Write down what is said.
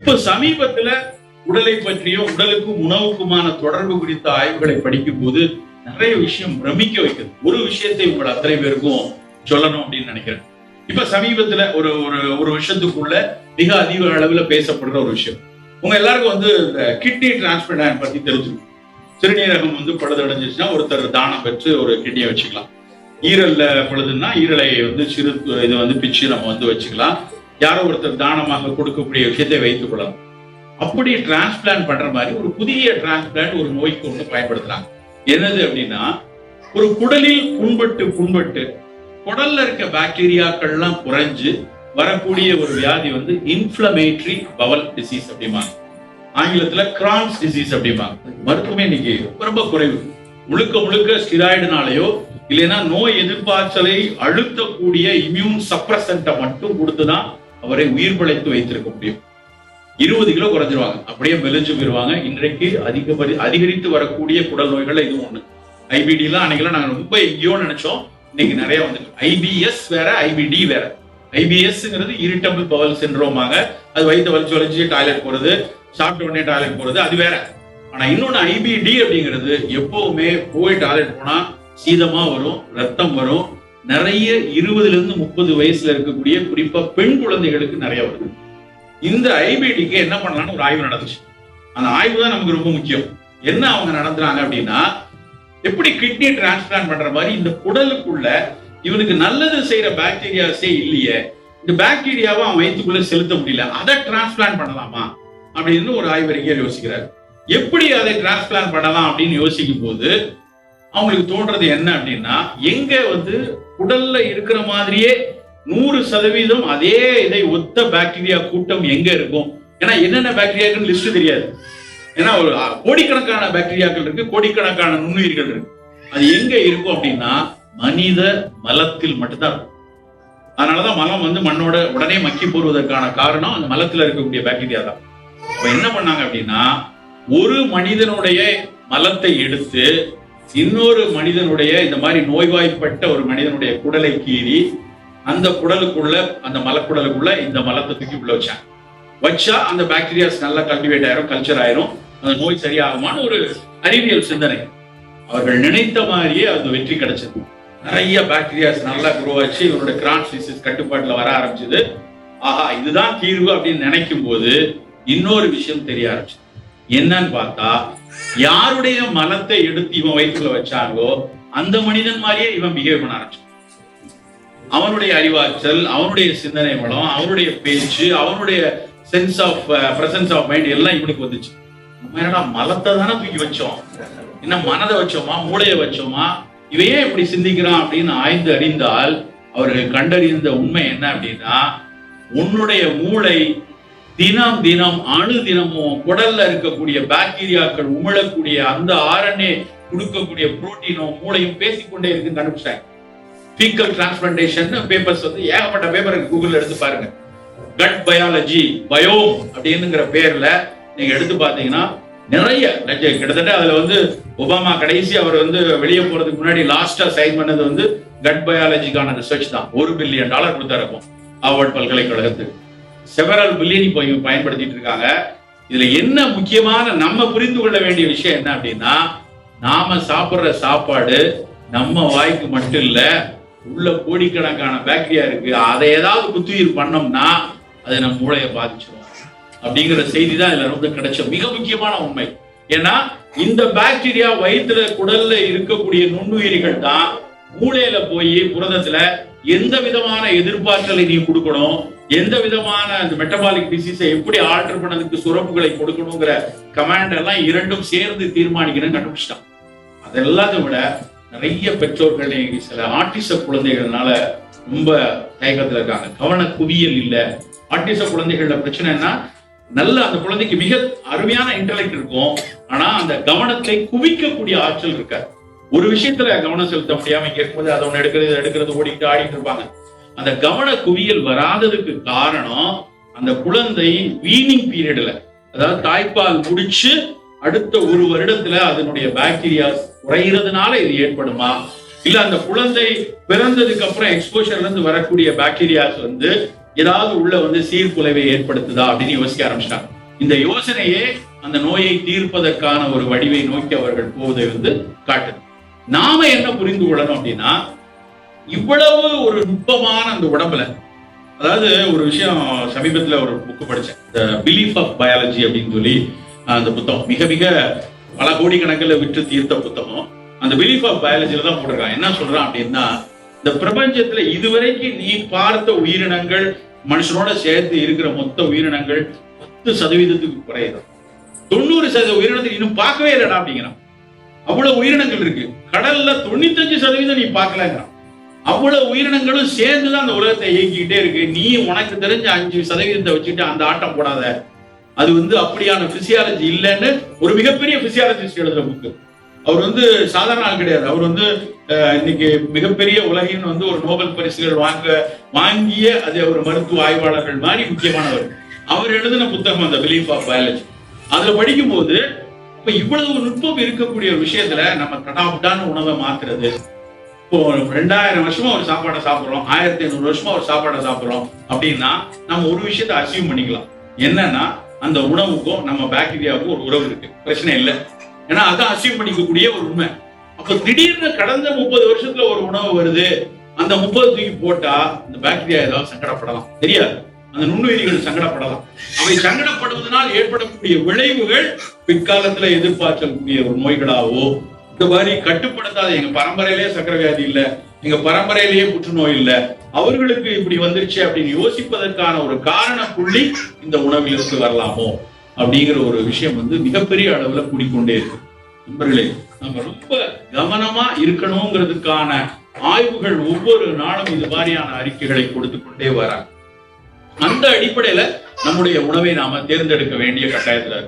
இப்ப சமீபத்துல உடலை பற்றியும் உடலுக்கும் உணவுக்குமான தொடர்பு குறித்த ஆய்வுகளை படிக்கும் போது நிறைய விஷயம் பிரமிக்க வைக்குது. ஒரு விஷயத்தை உங்கள் அத்தனை பேருக்கும் சொல்லணும் அப்படின்னு நினைக்கிறேன். இப்ப சமீபத்துல ஒரு ஒரு ஒரு விஷயத்துக்குள்ள மிக அதிக அளவுல பேசப்படுற ஒரு விஷயம். உங்க எல்லாருக்கும் வந்து இந்த கிட்னி டிரான்ஸ்பிளான் பத்தி தெரிஞ்சிருக்கும். சிறுநீரகம் வந்து பழுதடைஞ்சிச்சுன்னா ஒருத்தர் தானம் பெற்று ஒரு கிட்னியை வச்சுக்கலாம். ஈரல்ல பழுதுன்னா ஈரலை வந்து சிறு இதை வந்து பிச்சு நம்ம வந்து வச்சுக்கலாம். யாரோ ஒருத்தர் தானமாக கொடுக்கக்கூடிய விஷயத்தை வைத்துக் கொள்ளலாம் அப்படி டிரான்ஸ்பிளான்ட் பண்ற மாதிரி ஒரு புதிய டிரான்ஸ்பிளான்ட் ஒரு நோய்க்கு ஒன்று பயன்படுத்துறாங்க. என்னது அப்படின்னா ஒரு குடலில் புண்பட்டு புண்பட்டு குடல்ல இருக்க பாக்டீரியாக்கள்லாம் குறைஞ்சு வரக்கூடிய ஒரு வியாதி வந்து இன்ஃபிளமேட்டரி பவல் டிசீஸ் அப்படிம்பாங்க. ஆங்கிலத்துல கிரான்ஸ் டிசீஸ் அப்படிம்பாங்க. மருத்துவமே இன்னைக்கு ரொம்ப ரொம்ப குறைவு. முழுக்க முழுக்க ஸ்டிராய்டுனாலேயோ இல்லைன்னா நோய் எதிர்ப்பாற்றலை அழுத்தக்கூடிய இம்யூன் சப்ரசன்ட்டை மட்டும் கொடுத்துதான் அவரை உயிர் பிழைத்து வைத்திருக்க முடியும். இருபது கிலோ குறைஞ்சிருவாங்க. அப்படியே மெலிஞ்சு போயிருவாங்க. இன்றைக்கு அதிகபடி அதிகரித்து வரக்கூடிய குடல் நோய்கள் இதுவும் ஒண்ணு. ஐபிடி எல்லாம் அன்னைக்கெல்லாம் நாங்க ரொம்ப எங்கேயோ நினைச்சோம். இன்னைக்கு நிறைய வந்துட்டு. ஐபிஎஸ் வேற ஐபிடி வேற. ஐபிஎஸ்ங்கிறது இரிட்டபிள் பவல் சின்ரோமாங்க அது வயிற்று வலிச்சு வலிச்சு டாய்லெட் போறது சாப்பிட்ட உடனே டாய்லெட் போறது அது வேற. ஆனா இன்னொன்னு ஐபிடி அப்படிங்கிறது எப்பவுமே போய் டாய்லெட் போனா சீதமா வரும் ரத்தம் வரும் நிறைய இருபதுல இருந்து முப்பது வயசுல இருக்கக்கூடிய குறிப்பா பெண் குழந்தைகளுக்கு நிறைய வருது. இந்த ஐபிடிக்கு என்ன பண்ணலாம்னு ஒரு ஆய்வு நடந்துச்சு. அந்த ஆய்வு தான் நமக்கு ரொம்ப முக்கியம். என்ன அவங்க நடத்துறாங்க அப்படின்னா எப்படி கிட்னி டிரான்ஸ்பிளான்ட் பண்ற மாதிரி இந்த குடலுக்குள்ள இவனுக்கு நல்லது செய்யற பாக்டீரியாஸே இல்லையே இந்த பாக்டீரியாவை அவன் வயிற்றுக்குள்ள செலுத்த முடியல அதை டிரான்ஸ்பிளான்ட் பண்ணலாமா அப்படின்னு ஒரு ஆய்வறிஞர் யோசிக்கிறார். எப்படி அதை டிரான்ஸ்பிளான்ட் பண்ணலாம் அப்படின்னு யோசிக்கும் போது அவங்களுக்கு தோன்றது என்ன அப்படின்னா எங்க வந்து உடல்ல இருக்கிற மாதிரியே நூறு சதவீதம் அதே இதை ஒத்த பாக்டீரியா கூட்டம் எங்க இருக்கும்? ஏன்னா என்னென்ன பாக்டீரியாக்குன்னு லிஸ்ட் தெரியாது. ஏன்னா ஒரு கோடிக்கணக்கான பாக்டீரியாக்கள் இருக்கு கோடிக்கணக்கான நுண்ணுயிர்கள் இருக்கு. அது எங்க இருக்கும் அப்படின்னா மனித மலத்தில் மட்டும்தான் இருக்கும். அதனாலதான் மலம் வந்து மண்ணோட உடனே மக்கி போடுவதற்கான காரணம் அந்த மலத்துல இருக்கக்கூடிய பாக்டீரியா தான். அப்ப என்ன பண்ணாங்க அப்படின்னா ஒரு மனிதனுடைய மலத்தை எடுத்து இன்னொரு மனிதனுடைய இந்த மாதிரி நோய்வாய்ப்பட்ட ஒரு மனிதனுடைய குடலை கீறி அந்த குடலுக்குள்ள அந்த மலக்குடலுக்குள்ள இந்த மலத்தை தூக்கி உள்ள வச்சாங்க. வச்சா அந்த பாக்டீரியாஸ் நல்லா கல்டிவேட் ஆயிரும் கல்ச்சர் ஆயிரும். அந்த நோய் சரியாகுமான்னு ஒரு அறிவியல் சிந்தனை. அவர்கள் நினைத்த மாதிரியே அந்த வெற்றி கிடைச்சது. நிறைய பாக்டீரியாஸ் நல்லா குரோ ஆச்சு. இவரோட கிரான்ஸ் டிசீஸ் கட்டுப்பாட்டுல வர ஆரம்பிச்சது. ஆஹா இதுதான் தீர்வு அப்படின்னு நினைக்கும் போது இன்னொரு விஷயம் தெரிய ஆரம்பிச்சு என்னன்னு பார்த்தா யாருடைய மலத்தை எடுத்து இவன் வயிற்றுல வச்சாங்களோ அந்த மனிதன் மாதிரியே இவன் பிஹேவ் பண்ண ஆரம்பிச்சான். அவனுடைய அறிவாற்றல் அவனுடைய சிந்தனை வளம் அவனுடைய பேச்சு அவனுடைய sense of presence of mind எல்லாம் இவனுக்கு வந்துச்சு. என்னடா மலத்தை தானே தூக்கி வச்சோம்? என்ன மனதை வச்சோமா? மூளையை வச்சோமா? இவையே இப்படி சிந்திக்கிறான் அப்படின்னு ஆய்ந்து அறிந்தால் அவர்கள் கண்டறிந்த உண்மை என்ன அப்படின்னா உன்னுடைய மூளை தினம் தினம் அணு தினமும் குடல்ல இருக்கக்கூடிய பாக்டீரியாக்கள் உமிழக்கூடிய அந்த ஆர்என்ஏ கொடுக்கக்கூடிய புரோட்டீனும் மூளையும் பேசிக்கொண்டே இருக்குன்னு கண்டுபிடிச்சாங்க. ஃபீக்கல் டிரான்ஸ்பிளான்டேஷன் பேப்பர்ஸ் வந்து ஏகப்பட்ட பேப்பர் கூகுள் எடுத்து பாருங்க. கட் பயாலஜி பயோம் அப்படின்னுங்கிற பேர்ல நீங்க எடுத்து பாத்தீங்கன்னா நிறைய கிட்டத்தட்ட அதுல வந்து ஒபாமா கடைசி அவர் வந்து வெளியே போறதுக்கு முன்னாடி லாஸ்டா சைன் பண்ணது வந்து கட் பயாலஜிக்கான ரிசர்ச் தான். ஒரு பில்லியன் டாலர் கொடுத்தாருக்கும் ஹார்வர்ட் பல்கலைக்கழகத்துக்கு. செவரல் பில்லியன் இப்போ இவங்க பயன்படுத்திட்டு இருக்காங்க. இதுல என்ன முக்கியமான நம்ம புரிந்து கொள்ள வேண்டிய விஷயம் என்ன அப்படின்னா நாம சாப்பிடுற சாப்பாடு நம்ம வாய்க்கு மட்டும் இல்ல உள்ள கோடிக்கணக்கான பாக்டீரியா இருக்கு. அதை ஏதாவது குத்துயிர் பண்ணோம்னா அது நம்ம மூளையை பாதிச்சிடும் அப்படிங்கிற செய்தி தான் இதுல ரொம்ப கிடைச்ச மிக முக்கியமான உண்மை. ஏன்னா இந்த பாக்டீரியா வயிற்றுல குடல்ல இருக்கக்கூடிய நுண்ணுயிரிகள் தான் மூளையில போய் புரதத்துல எந்த விதமான எதிர்பார்த்தலை நீ கொடுக்கணும்? எந்த விதமான அந்த மெட்டபாலிக் டிசீஸை எப்படி ஆல்டர் பண்ணதுக்கு சுரப்புகளை கொடுக்கணுங்கிற கமாண்ட் எல்லாம் இரண்டும் சேர்ந்து தீர்மானிக்கணும் கண்டுபிடிச்சிட்டான். அதெல்லாத்தை விட நிறைய பெற்றோர்கள் சில ஆட்டிச குழந்தைகள்னால ரொம்ப தயக்கத்துல இருக்காங்க. கவன குவியல் இல்ல. ஆட்டிச குழந்தைகளோட பிரச்சனை என்ன நல்ல அந்த குழந்தைக்கு மிக அருமையான இன்டலெக்ட் இருக்கும். ஆனா அந்த கவனத்தை குவிக்கக்கூடிய ஆற்றல் இருக்காது. ஒரு விஷயத்துல கவனம் செலுத்த முடியாம இங்க இருக்கும்போது அதை ஒண்ணு எடுக்கிறது எடுக்கிறது ஓடிக்கிட்டு ஆடிட்டு இருப்பாங்க. அந்த கவன குவியல் வராததுக்கு காரணம் அந்த குழந்தை வீனிங் பீரியட்ல அதாவது தாய்ப்பால் முடிச்சு அடுத்த ஒரு வருடத்துல அதனுடைய பாக்டீரியா குறைகிறதுனால இது ஏற்படுமா? இல்ல அந்த குழந்தை பிறந்ததுக்கு அப்புறம் எக்ஸ்போஷர்ல இருந்து வரக்கூடிய பாக்டீரியாஸ் வந்து ஏதாவது உள்ள வந்து சீர்குலைவை ஏற்படுத்துதா அப்படின்னு யோசிக்க ஆரம்பிச்சிட்டாங்க. இந்த யோசனையே அந்த நோயை தீர்ப்பதற்கான ஒரு வடிவை நோக்கி அவர்கள் போவதை வந்து காட்டுது. நாம என்ன புரிந்து கொள்ளணும் அப்படின்னா இவ்வளவு ஒரு நுட்பமான அந்த உடம்புல அதாவது ஒரு விஷயம் சமீபத்துல ஒரு புக்கு படிச்சேன். இந்த பிலீஃப் ஆஃப் பயாலஜி அப்படின்னு சொல்லி அந்த புத்தகம். மிக மிக பல கோடி கணக்கில் விற்று தீர்த்த புத்தகம். அந்த பிலீஃப் ஆஃப் பயாலஜியில தான் போட்டிருக்கான். என்ன சொல்றான் அப்படின்னா இந்த பிரபஞ்சத்துல இதுவரைக்கும் நீ பார்த்த உயிரினங்கள் மனுஷனோட சேர்த்து இருக்கிற மொத்த உயிரினங்கள் பத்து சதவீதத்துக்கு குறையுது. தொண்ணூறு சதவீத உயிரினத்தை இன்னும் பார்க்கவே இல்லைடா அப்படிங்கிறான். அவ்வளவு உயிரினங்கள் இருக்கு. கடல்ல தொண்ணூத்தஞ்சு சதவீதம் நீ பார்க்கலங்கிறான் அவ்வளவு உயிரினங்களும் சேர்ந்துதான் அந்த உலகத்தை இயக்கிக்கிட்டே இருக்கு. நீ உனக்கு தெரிஞ்ச அஞ்சு சதவீதத்தை வச்சுட்டு அந்த ஆட்டம் போடாத. அது வந்து அப்படியான பிசியாலஜி இல்லைன்னு ஒரு மிகப்பெரிய பிசியாலஜிஸ்ட் எழுதுற புக்கு அவர் வந்து சாதாரண ஆள் கிடையாது. அவர் வந்து இன்னைக்கு மிகப்பெரிய உலகின் வந்து ஒரு நோபல் பரிசுகள் வாங்க வாங்கிய அது ஒரு மருத்துவ ஆய்வாளர்கள் மாதிரி முக்கியமானவர். அவர் எழுதின புத்தகம் அந்த பிலீஃப் ஆஃப் பயாலஜி அதுல படிக்கும்போது இப்ப இவ்வளவு நுட்பம் இருக்கக்கூடிய ஒரு விஷயத்துல நம்ம தடாபுடான உணவை மாத்துறது. இப்போ ரெண்டாயிரம் வருஷமா ஒரு சாப்பாடை சாப்பிடுறோம் ஆயிரத்தி ஐநூறு வருஷமா ஒரு சாப்பாடை சாப்பிடுறோம் அப்படின்னா நம்ம ஒரு விஷயத்தை அசீவ் பண்ணிக்கலாம். என்னன்னா அந்த உணவுக்கும் நம்ம பாக்டீரியாவுக்கும் ஒரு உறவு இருக்கு. பிரச்சனை இல்லை. ஏன்னா அதான் அசீவ் பண்ணிக்கக்கூடிய ஒரு உண்மை. அப்ப திடீர்னு கடந்த முப்பது வருஷத்துல ஒரு உணவு வருது. அந்த முப்பது தூக்கி போட்டா இந்த பாக்டீரியா ஏதாவது சங்கடப்படலாம். தெரியாது. அந்த நுண்ணுயிரிகள் சங்கடப்படலாம். அவை சங்கடப்படுவதனால் ஏற்படக்கூடிய விளைவுகள் பிற்காலத்துல எதிர்பார்க்கக்கூடிய ஒரு நோய்களாவோ இந்த மாதிரி கட்டுப்படுத்தாத எங்க பரம்பரையிலேயே சக்கர வியாதி இல்ல எங்க பரம்பரையிலேயே புற்றுநோய் இல்ல அவர்களுக்கு இப்படி வந்துருச்சு அப்படின்னு யோசிப்பதற்கான ஒரு காரண புள்ளி இந்த உணவிலிருந்து வரலாமோ அப்படிங்கிற ஒரு விஷயம் வந்து மிகப்பெரிய அளவுல கூடிக்கொண்டே இருக்கு. நண்பர்களே நம்ம ரொம்ப கவனமா இருக்கணுங்கிறதுக்கான ஆய்வுகள் ஒவ்வொரு நாளும் இது மாதிரியான அறிக்கைகளை கொடுத்து கொண்டே வராங்க. அந்த அடிப்படையில நம்முடைய உணவை நாம தேர்ந்தெடுக்க வேண்டிய கட்டாயத்துல